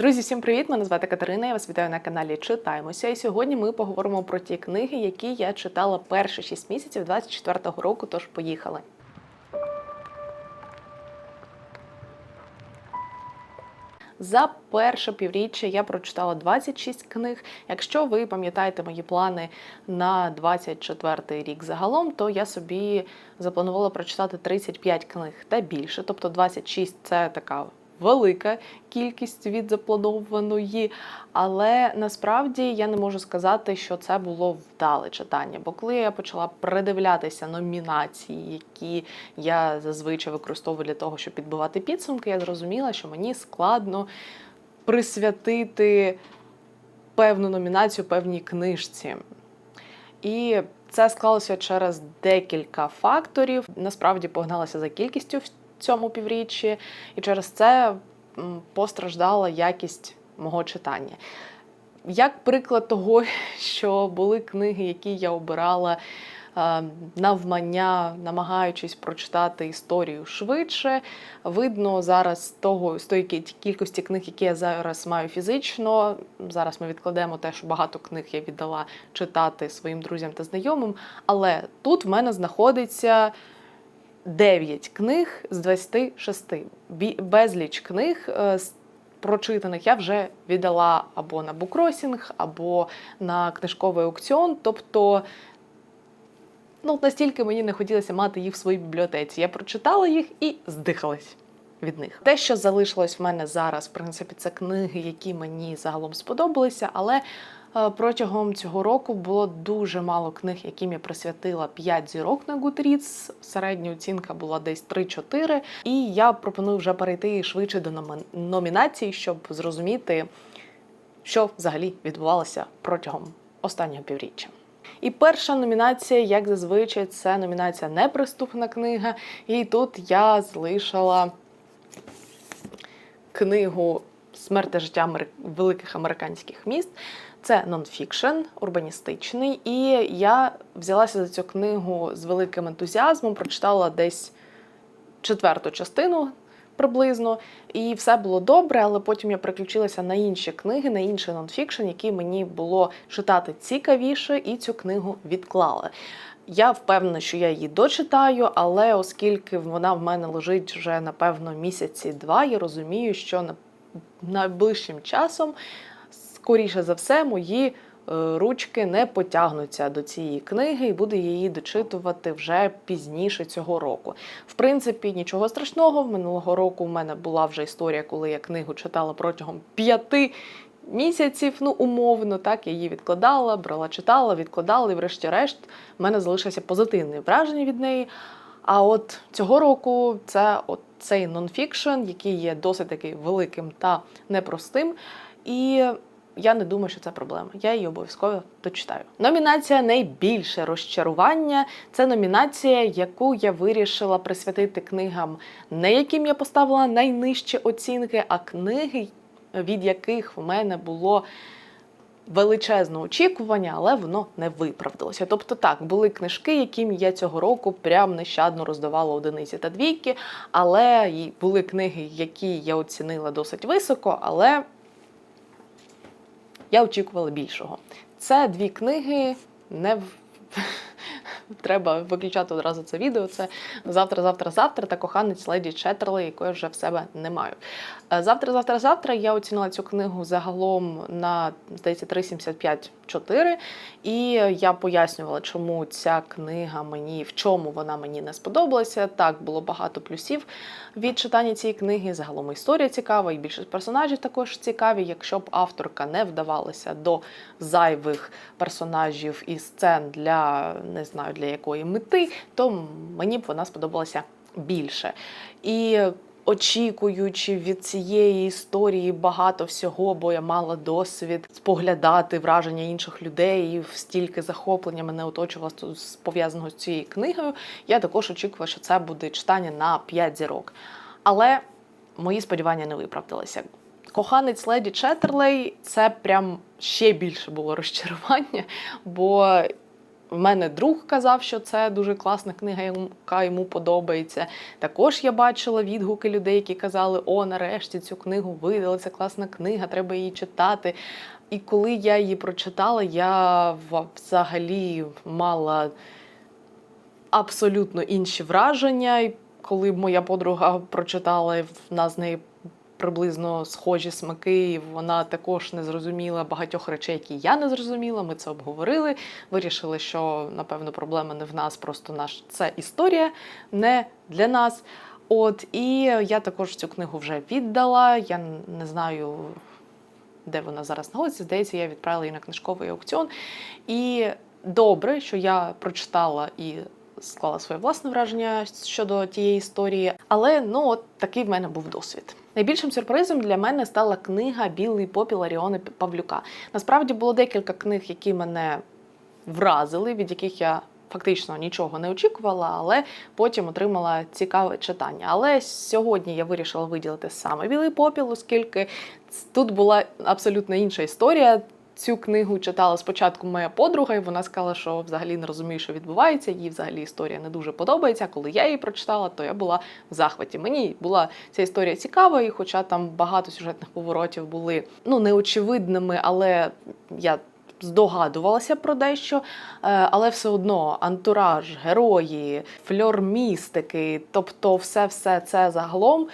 Друзі, всім привіт! Мене звати Катерина. Я вас вітаю на каналі Читаємося. І сьогодні ми поговоримо про ті книги, які я читала перші 6 місяців 24-го року. Тож поїхали. За перше півріччя я прочитала 26 книг. Якщо ви пам'ятаєте мої плани на 24 рік загалом, то я собі запланувала прочитати 35 книг та більше. Тобто 26 – це така велика кількість від запланованої, але насправді я не можу сказати, що це було вдале читання. Бо коли я почала придивлятися номінації, які я зазвичай використовую для того, щоб підбивати підсумки, я зрозуміла, що мені складно присвятити певну номінацію певній книжці. І це склалося через декілька факторів. Насправді погналася за кількістю цьому півріччі, і через це постраждала якість мого читання. Як приклад того, що були книги, які я обирала е, навмання, намагаючись прочитати історію швидше, видно зараз того з тої кількості книг, які я зараз маю фізично. Зараз ми відкладемо те, що багато книг я віддала читати своїм друзям та знайомим. Але тут в мене знаходиться 9 книг з 26. Бі- Безліч книг е, з прочитаних я вже віддала або на букросінг, або на книжковий аукціон. Тобто, ну, настільки мені не хотілося мати їх в своїй бібліотеці. Я прочитала їх і здихалась. Від них те, що залишилось в мене зараз, в принципі, це книги, які мені загалом сподобалися, але протягом цього року було дуже мало книг, яким я присвятила 5 зірок на Goodreads. Середня оцінка була десь 3-4. І я пропоную вже перейти швидше до номінацій, щоб зрозуміти, що взагалі відбувалося протягом останнього півріччя. І перша номінація, як зазвичай, це номінація Неприступна книга. І тут я залишила книгу Смерть та життя великих американських міст. Це нонфікшн, урбаністичний. І я взялася за цю книгу з великим ентузіазмом, прочитала десь четверту частину приблизно, і все було добре, але потім я переключилася на інші книги, на інший нонфікшн, які мені було читати цікавіше, і цю книгу відклала. Я впевнена, що я її дочитаю, але оскільки вона в мене лежить вже напевно місяці два, я розумію, що на- найближчим часом, скоріше за все, мої е, ручки не потягнуться до цієї книги і буду її дочитувати вже пізніше цього року. В принципі, нічого страшного. Минулого року в мене була вже історія, коли я книгу читала протягом п'яти місяців, ну умовно, так я її відкладала, брала, читала, відкладала, і врешті-решт в мене залишилося позитивне враження від неї. А от цього року це от цей нонфікшн, який є досить таки великим та непростим. І я не думаю, що це проблема. Я її обов'язково дочитаю. Номінація найбільше розчарування це номінація, яку я вирішила присвятити книгам, не яким я поставила найнижчі оцінки, а книги, від яких в мене було величезне очікування, але воно не виправдалося. Тобто, так, були книжки, яким я цього року прям нещадно роздавала одиниці та двійки, але були книги, які я оцінила досить високо, але я очікувала більшого. Це дві книги не в. Треба виключати одразу це відео. Це завтра, завтра, завтра та коханець леді Четерли, якої вже в себе не маю. Е, Завтра, завтра, завтра я оцінила цю книгу загалом на здається 3,75-4. І я пояснювала, чому ця книга мені в чому вона мені не сподобалася. Так, було багато плюсів від читання цієї книги. Загалом історія цікава, і більшість персонажів також цікаві. Якщо б авторка не вдавалася до зайвих персонажів і сцен для не знаю для якої мети, то мені б вона сподобалася більше. І очікуючи від цієї історії багато всього, бо я мала досвід споглядати враження інших людей, і стільки захоплення мене оточувало пов'язаного з цією книгою. Я також очікувала, що це буде читання на 5 зірок. Але мої сподівання не виправдалися. Коханець леді Четтерлей це прям ще більше було розчарування, бо В мене друг казав, що це дуже класна книга, яка йому подобається. Також я бачила відгуки людей, які казали: О, нарешті цю книгу видали, це класна книга, треба її читати. І коли я її прочитала, я взагалі мала абсолютно інші враження. Коли моя подруга прочитала, в нас з нею приблизно схожі смаки, вона також не зрозуміла багатьох речей, які я не зрозуміла. Ми це обговорили. Вирішили, що напевно проблема не в нас, просто наш це історія не для нас. От і я також цю книгу вже віддала. Я не знаю. Де вона зараз знаходиться, здається, я відправила її на книжковий аукціон. І добре, що я прочитала і склала своє власне враження щодо тієї історії. Але ну от такий в мене був досвід. Найбільшим сюрпризом для мене стала книга Білий попіл Аріони Павлюка. Насправді було декілька книг, які мене вразили, від яких я фактично нічого не очікувала, але потім отримала цікаве читання. Але сьогодні я вирішила виділити саме білий попіл, оскільки тут була абсолютно інша історія. Цю книгу читала спочатку моя подруга, і вона сказала, що взагалі не розуміє, що відбувається. Їй взагалі історія не дуже подобається. Коли я її прочитала, то я була в захваті. Мені була ця історія цікава, і хоча там багато сюжетних поворотів були ну неочевидними, але я здогадувалася про дещо, е, але все одно антураж, герої, фльор містики, тобто, все, все це загалом.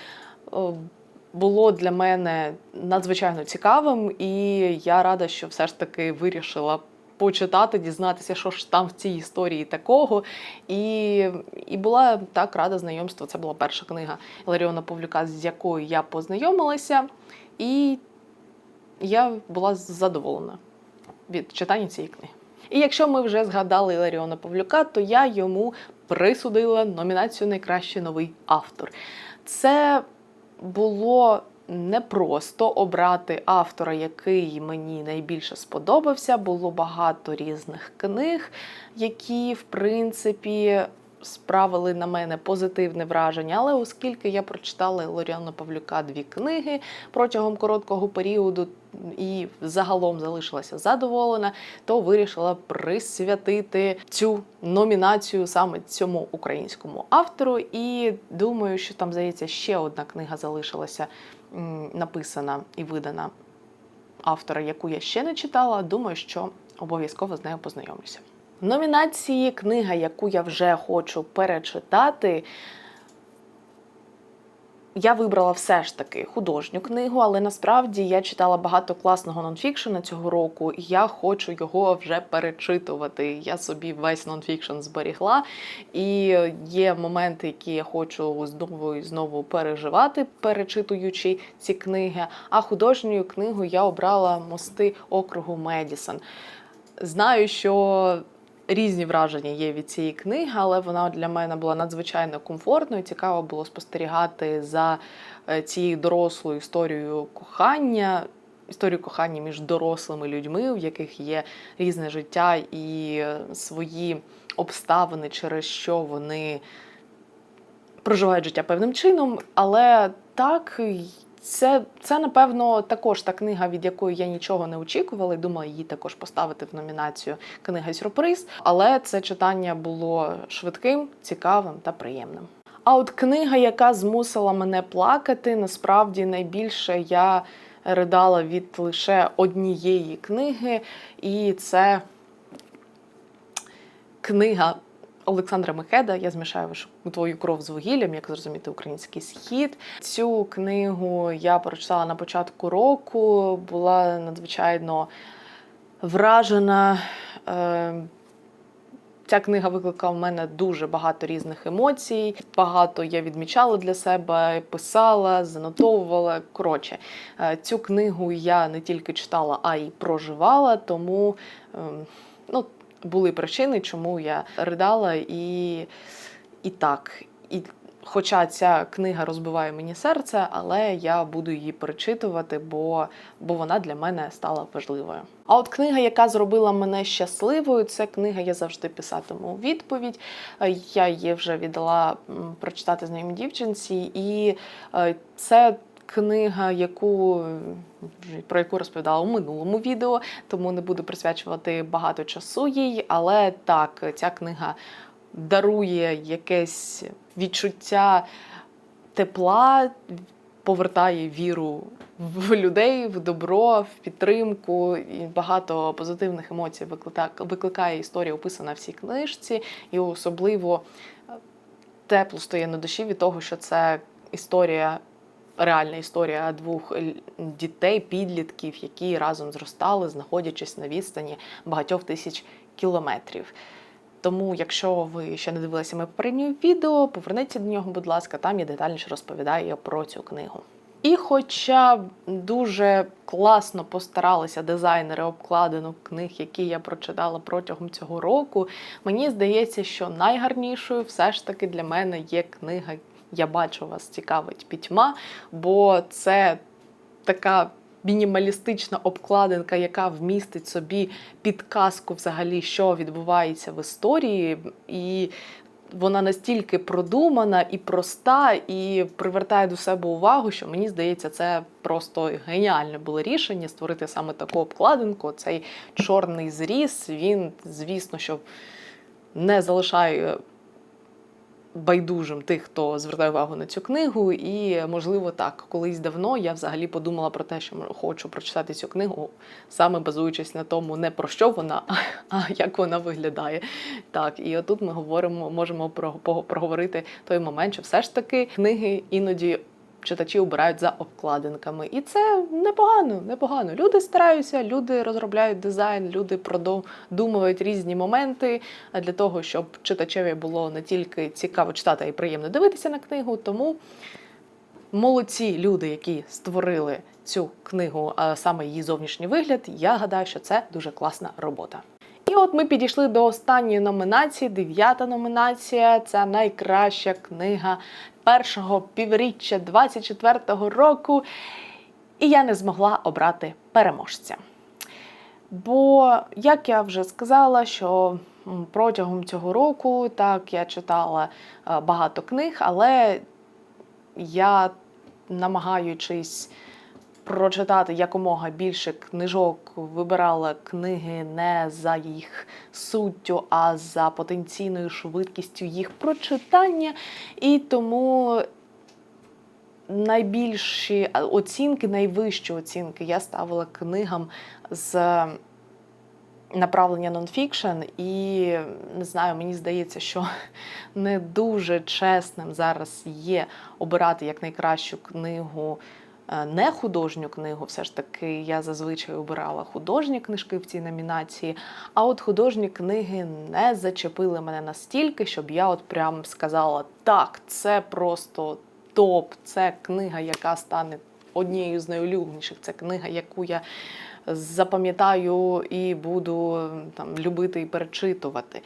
Було для мене надзвичайно цікавим, і я рада, що все ж таки вирішила почитати, дізнатися, що ж там в цій історії такого. І, і була так рада знайомству. Це була перша книга Ларіона Павлюка, з якою я познайомилася, і я була задоволена від читання цієї книги. І якщо ми вже згадали Іларіона Павлюка, то я йому присудила номінацію Найкращий новий автор. Це було непросто обрати автора, який мені найбільше сподобався. Було багато різних книг, які, в принципі, справили на мене позитивне враження. Але оскільки я прочитала Лоріана Павлюка дві книги протягом короткого періоду і загалом залишилася задоволена, то вирішила присвятити цю номінацію саме цьому українському автору. І думаю, що там здається ще одна книга залишилася написана і видана автора, яку я ще не читала. Думаю, що обов'язково з нею познайомлюся. В номінації книга, яку я вже хочу перечитати. Я вибрала все ж таки художню книгу, але насправді я читала багато класного нонфікшена цього року, і я хочу його вже перечитувати. Я собі весь нонфікшн зберігла, і є моменти, які я хочу знову і знову переживати, перечитуючи ці книги. А художньою книгою я обрала мости округу Медісон. Знаю, що різні враження є від цієї книги, але вона для мене була надзвичайно комфортною. Цікаво було спостерігати за е, цією дорослою історією кохання. Історію кохання між дорослими людьми, в яких є різне життя і е, свої обставини, через що вони проживають життя певним чином. Але так, це, це напевно також та книга, від якої я нічого не очікувала, і думала її також поставити в номінацію Книга сюрприз. Але це читання було швидким, цікавим та приємним. А от книга, яка змусила мене плакати, насправді найбільше я ридала від лише однієї книги, і це книга Олександра Мехеда. Я змішаю вашу твою кров з вугіллям, як зрозуміти український схід. Цю книгу я прочитала на початку року, була надзвичайно вражена. Е, Ця книга викликала в мене дуже багато різних емоцій. Багато я відмічала для себе, писала, занотовувала. Коротше, е, цю книгу я не тільки читала, а й проживала, тому ем, ну, були причини, чому я ридала і, і так. І Хоча ця книга розбиває мені серце, але я буду її перечитувати, бо, бо вона для мене стала важливою. А от книга, яка зробила мене щасливою, це книга Я завжди писатиму відповідь. Е, Я її вже віддала прочитати знайомій дівчинці, і е, це книга, яку про яку розповідала у минулому відео, тому не буду присвячувати багато часу їй. Але так, ця книга дарує якесь відчуття тепла, повертає віру в людей, в добро, в підтримку. І багато позитивних емоцій викликає, історія, описана в цій книжці, і особливо е, тепло стає на душі від того, що це історія. Реальна історія двох дітей, підлітків, які разом зростали, знаходячись на відстані багатьох тисяч кілометрів. Тому, якщо ви ще не дивилися моє попереднє відео, поверніться до нього, будь ласка, там я детальніше розповідаю про цю книгу. І хоча дуже класно постаралися дизайнери обкладинок книг, які я прочитала протягом цього року, мені здається, що найгарнішою все ж таки для мене є книга Я бачу вас цікавить пітьма, бо це така мінімалістична обкладинка, яка вмістить собі підказку взагалі, що відбувається в історії, і вона настільки продумана і проста, і привертає до себе увагу, що мені здається, це просто геніальне було рішення створити саме таку обкладинку. Цей чорний зріз, він, звісно, що не залишає байдужим тих, хто звертає увагу на цю книгу. І, можливо, так, колись давно я взагалі подумала про те, що хочу прочитати цю книгу, саме базуючись на тому, не про що вона, а як вона виглядає. Так, і отут ми говоримо, можемо проговорити той момент, що все ж таки книги іноді. Читачі обирають за обкладинками, і це непогано. Непогано. Люди стараються, люди розробляють дизайн, люди продумують різні моменти для того, щоб читачеві було не тільки цікаво читати, а й приємно дивитися на книгу. Тому молодці люди, які створили цю книгу, а саме її зовнішній вигляд. Я гадаю, що це дуже класна робота. І от ми підійшли до останньої номінації. Дев'ята номінація це найкраща книга першого півріччя 24-го року. І я не змогла обрати переможця. Бо, як я вже сказала, що протягом цього року так я читала е, багато книг, але я, намагаючись прочитати якомога більше книжок, вибирала книги не за їх суттю, а за потенційною швидкістю їх прочитання. І тому найбільші оцінки, найвищі оцінки я ставила книгам з направлення нонфікшн, і не знаю, мені здається, що не дуже чесним зараз є обирати як найкращу книгу. Е, Не художню книгу, все ж таки я зазвичай обирала художні книжки в цій номінації. А от художні книги не зачепили мене настільки, щоб я от прям сказала: так, це просто топ, це книга, яка стане однією з найулюбленіших. Це книга, яку я запам'ятаю і буду там любити і перечитувати.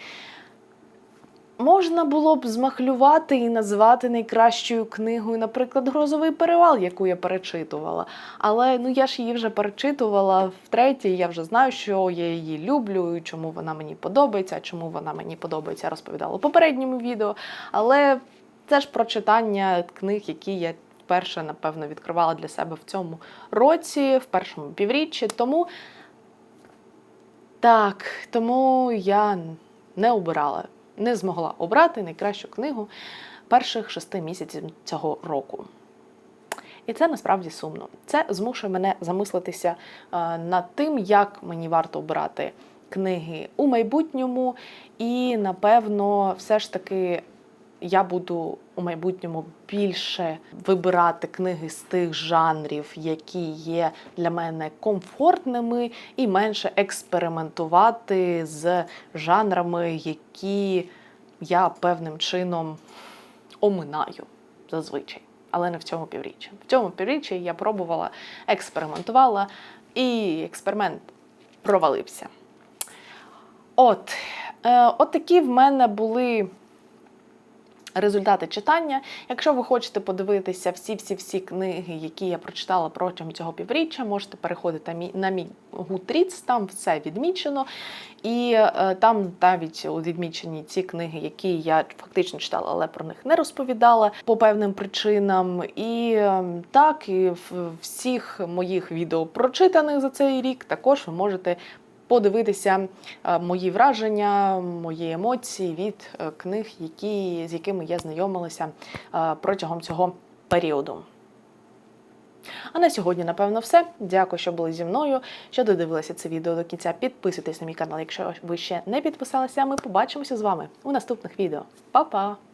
Можна було б змахлювати і назвати найкращою книгою, наприклад, Грозовий перевал, яку я перечитувала. Але ну я ж її вже перечитувала втретє, я вже знаю, що я її люблю, чому вона мені подобається, чому вона мені подобається, розповідала у попередньому відео. Але це ж прочитання книг, які я вперше, напевно, відкривала для себе в цьому році, в першому півріччі. Тому так, тому я не обирала, не змогла обрати найкращу книгу перших шести місяців цього року. І це насправді сумно. Це змушує мене замислитися е, над тим, як мені варто обирати книги у майбутньому. І, напевно, все ж таки я буду у майбутньому більше вибирати книги з тих жанрів, які є для мене комфортними, і менше експериментувати з жанрами, які я певним чином оминаю зазвичай. Але не в цьому півріччі. В цьому півріччі я пробувала, експериментувала, і експеримент провалився. От, е, от такі в мене були результати читання. Якщо ви хочете подивитися всі-всі-всі книги, які я прочитала протягом цього півріччя, можете переходити на мій Goodreads, там все відмічено. І е, там навіть відмічені ці книги, які я фактично читала, але про них не розповідала по певним причинам. І е, так, і всіх моїх відео прочитаних за цей рік також ви можете подивитися е, мої враження, мої емоції від е, книг, які, з якими я знайомилася е, протягом цього періоду. А на сьогодні, напевно, все. Дякую, що були зі мною, що додивилися це відео до кінця. Підписуйтесь на мій канал, якщо ви ще не підписалися. Ми побачимося з вами у наступних відео. Па-па!